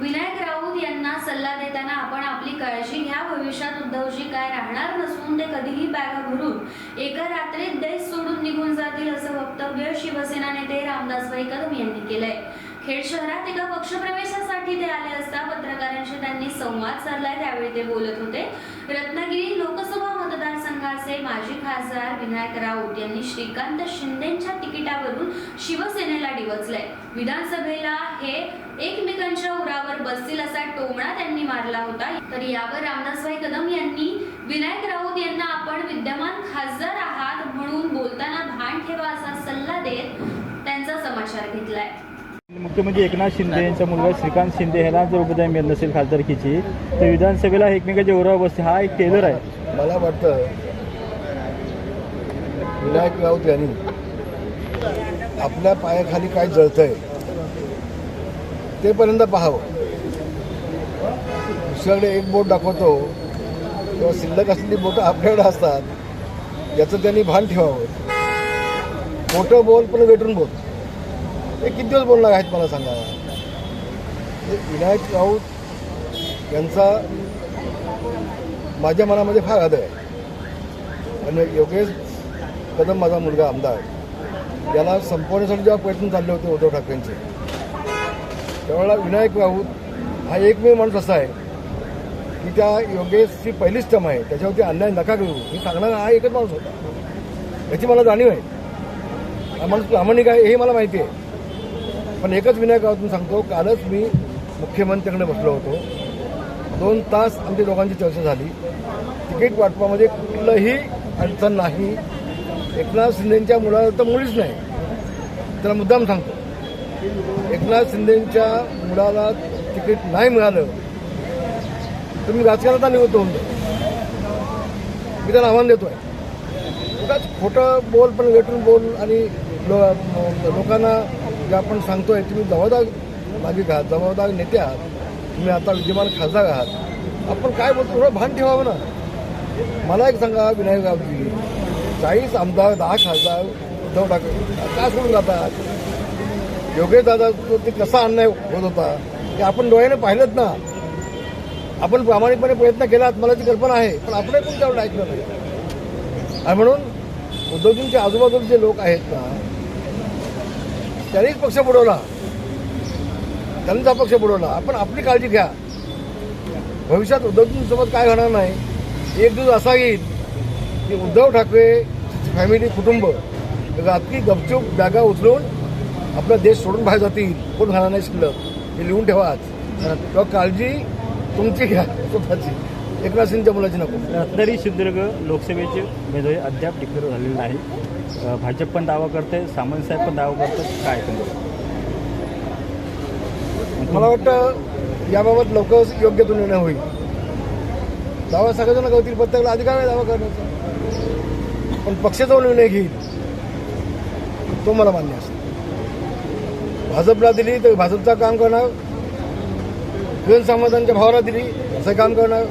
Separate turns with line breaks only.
विनायक राऊत यांना सल्ला देताना आपण आपली काळजी घ्या. भविष्यात उद्धवजी काय राहणार नसून ते कधीही बॅगा भरून एका रात्रीत देश सोडून निघून जातील असं वक्तव्य शिवसेना नेते रामदास भाई कदम यांनी केलंय. खेड शहरात एका पक्षप्रवेशासाठी ते आले असता पत्रकारांशी त्यांनी संवाद साधलाय त्यावेळी ते बोलत होते. रत्नागिरी लोकसभा मतदारसंघाचे माजी खासदार विनायक राऊत यांनी श्रीकांत शिंदेच्या तिकिटावरून शिवसेनेला डिवचलंय. विधानसभेला हे एकमेकांच्या बसतील असा टोमणा त्यांनी मारला होता. तर यावर रामदासभाई कदम यांनी विनायक राऊत यांना आपण विद्यमान खासदार आहात म्हणून बोलताना भान ठेवा असा सल्ला देत त्यांचा समाचार घेतलाय.
मुख्यमंत्री एकनाथ शिंदे यांचा मुलगा श्रीकांत शिंदे ह्याला जर उपाध्याय मिळत नसेल खासदारकीची तर विधानसभेला एकमेकाच्या उरावर बसते हा एक टेलर आहे.
मला वाटतं विनायक राऊत यांनी आपल्या पायाखाली काय जळतंय ते पर्यंत पाहावं. दुसऱ्याकडे एक बोट दाखवतो. किंवा शिल्लक असलेली बोटं आपल्याकडे असतात. याचं त्यांनी भान ठेवावं. मोठं बोल पण वेटून बोल. हे किती दिवस बोलणार आहेत मला सांगा. विनायक राऊत यांचा माझ्या मनामध्ये फार आदर आहे. आणि योगेश कदम माझा मुलगा आमदार. याला संपवण्यासाठी जेव्हा प्रयत्न चालले होते उद्धव ठाकरेंचे. त्यावेळेला विनायक राऊत हा एकमेव माणूस असा आहे. की त्या योगेशची पहिलीच टर्म आहे त्याच्यावरती अन्याय नका करू. मी सांगणारा हा एकच माणूस होता. याची मला जाणीव आहे. हा माणूस प्रामाणिक आहे हे मला माहिती आहे. पण एकच विनायक राऊतून सांगतो कालच मी मुख्यमंत्र्यांकडे बसलो होतो. दोन तास आमच्या दोघांची चर्चा झाली. तिकीट वाटपामध्ये कुठलंही अडचण नाही. एकनाथ शिंदेच्या मुलाला तर मुळीच नाही. त्याला मुद्दाम सांगतो. एकनाथ शिंदेच्या मुलाला तिकीट नाही मिळालं. तुम्ही राजकारणाचा राजकारणात निवृत्त होऊन मी त्याला आव्हान देतोय. उगाच खोटं बोल पण वेटून बोल आणि लो लोकांना जे आपण सांगतोय तुम्ही जबाबदार नागरिक आहात जबाबदार नेते आहात. तुम्ही आता विद्यमान खासदार आहात. आपण काय बोलतो थोडं भान ठेवावं ना. मला एक सांगा विनायक गावजी. चाळीस आमदार दहा खासदार उद्धव ठाकरे. का सोडून जातात? योगेश दादा ते कसा अन्याय होत होता? ते आपण डोळ्याने पाहिलंच ना. आपण प्रामाणिकपणे प्रयत्न केलात मला ती कल्पना आहे पण आपण पण त्यावर ऐकलं नाही. आणि म्हणून उद्धवजींच्या आजूबाजूला जे लोक आहेत ना त्यांनीच पक्ष बुडवला. त्यांचा पक्ष बुडवला. आपण आपली काळजी घ्या. भविष्यात उद्धवजींसोबत काय होणार नाही. एक दिवस असा येईल की उद्धव ठाकरे फॅमिली कुटुंब रात्री गपचूप जागा उचलून आपला देश सोडून बाहेर जातील. कोण घालणार नाही शिल्लक. हे लिहून ठेवा आज. काळजी तुमची घ्या स्वतःची. एकनाथ शिंदेच्या मुलाची नको.
रत्नागिरी सिंधुदुर्ग लोकसभेचे उमेदवारी अद्याप डिक्लेअर झालेली नाही. भाजप पण दावा करते सामंत साहेब पण दावा करतात काय?
मला वाटतं याबाबत लवकरच योग्य तो निर्णय होईल. दावा सगळेजण करतील प्रत्येकाला अधिकार आहे दावा करण्याचा. पण पक्ष जो निर्णय घेईल. तो मला मान्य असतो. भाजपला दिली तर भाजपचं काम करणार किरण सामंतांच्या भावाला दिली असं काम करणार